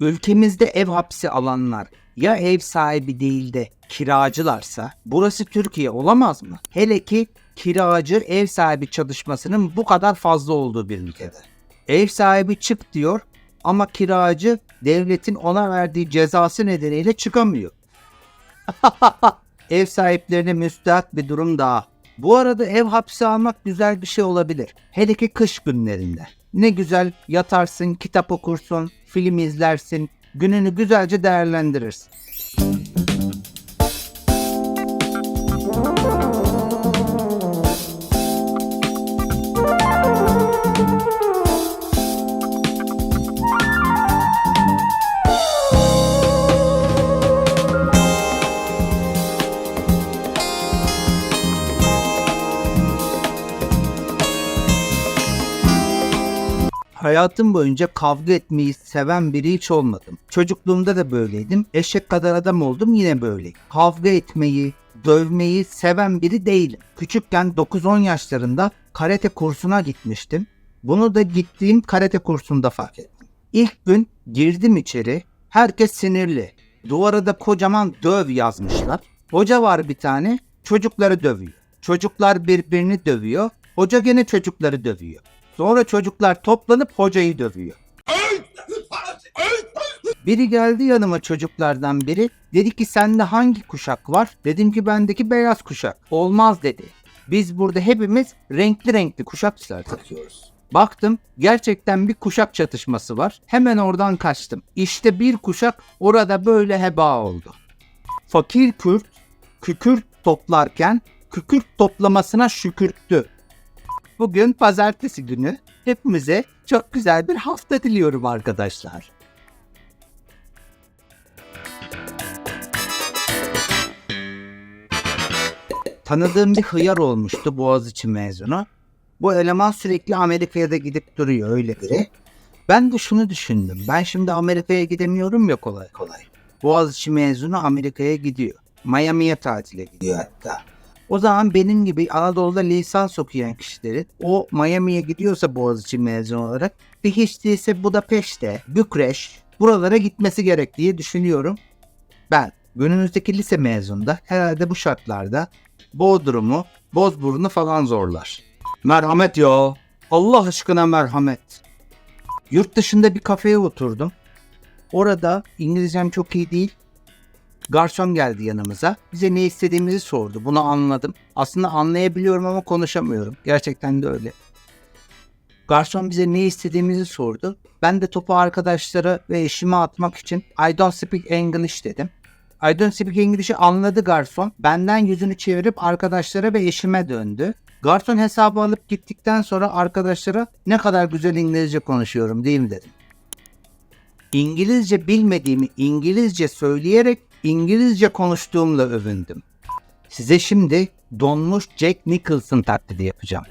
Ülkemizde ev hapsi alanlar ya ev sahibi değil de kiracılarsa burası Türkiye olamaz mı? Hele ki kiracı ev sahibi çalışmasının bu kadar fazla olduğu bir ülkede. Ev sahibi çık diyor ama kiracı devletin ona verdiği cezası nedeniyle çıkamıyor. ev sahiplerine müstahak bir durum daha. Bu arada ev hapsi almak güzel bir şey olabilir. Hele ki kış günlerinde. Ne güzel yatarsın, kitap okursun, film izlersin, gününü güzelce değerlendirirsin. Hayatım boyunca kavga etmeyi seven biri hiç olmadım. Çocukluğumda da böyleydim. Eşek kadar adam oldum yine böyleyim. Kavga etmeyi, dövmeyi seven biri değilim. Küçükken 9-10 yaşlarında karate kursuna gitmiştim. Bunu da gittiğim karate kursunda fark ettim. İlk gün girdim içeri. Herkes sinirli. Duvara da kocaman döv yazmışlar. Hoca var bir tane çocukları dövüyor. Çocuklar birbirini dövüyor. Hoca gene çocukları dövüyor. Sonra çocuklar toplanıp hocayı dövüyor. Biri geldi yanıma çocuklardan biri. Dedi ki sende hangi kuşak var? Dedim ki bendeki beyaz kuşak. Olmaz dedi. Biz burada hepimiz renkli renkli kuşakçılar takıyoruz. Baktım gerçekten bir kuşak çatışması var. Hemen oradan kaçtım. İşte bir kuşak orada böyle heba oldu. Fakir Kürt kükürt toplarken kükürt toplamasına şükürttü. Bugün pazartesi günü. Hepimize çok güzel bir hafta diliyorum arkadaşlar. Tanıdığım bir hıyar olmuştu Boğaziçi mezunu. Bu eleman sürekli Amerika'ya da gidip duruyor öyle biri. Ben de şunu düşündüm. Ben şimdi Amerika'ya gidemiyorum ya kolay kolay. Boğaziçi mezunu Amerika'ya gidiyor. Miami'ye tatile gidiyor hatta. O zaman benim gibi Anadolu'da lisans okuyan kişilerin o Miami'ye gidiyorsa Boğaziçi mezunu olarak bir hiç değilse Budapeşte, Bükreş buralara gitmesi gerek diye düşünüyorum. Ben günümüzdeki lise mezununda herhalde bu şartlarda Bodrum'u, Bozburun'u falan zorlar. Merhamet ya. Allah aşkına merhamet. Yurt dışında bir kafeye oturdum. Orada İngilizcem çok iyi değil. Garson geldi yanımıza. Bize ne istediğimizi sordu. Bunu anladım. Aslında anlayabiliyorum ama konuşamıyorum. Gerçekten de öyle. Garson bize ne istediğimizi sordu. Ben de topu arkadaşlara ve eşime atmak için I don't speak English dedim. I don't speak English'i anladı garson. Benden yüzünü çevirip arkadaşlara ve eşime döndü. Garson hesabı alıp gittikten sonra arkadaşlara ne kadar güzel İngilizce konuşuyorum değil mi dedim. İngilizce bilmediğimi İngilizce söyleyerek İngilizce konuştuğumla övündüm. Size şimdi donmuş Jack Nicholson taklidi yapacağım.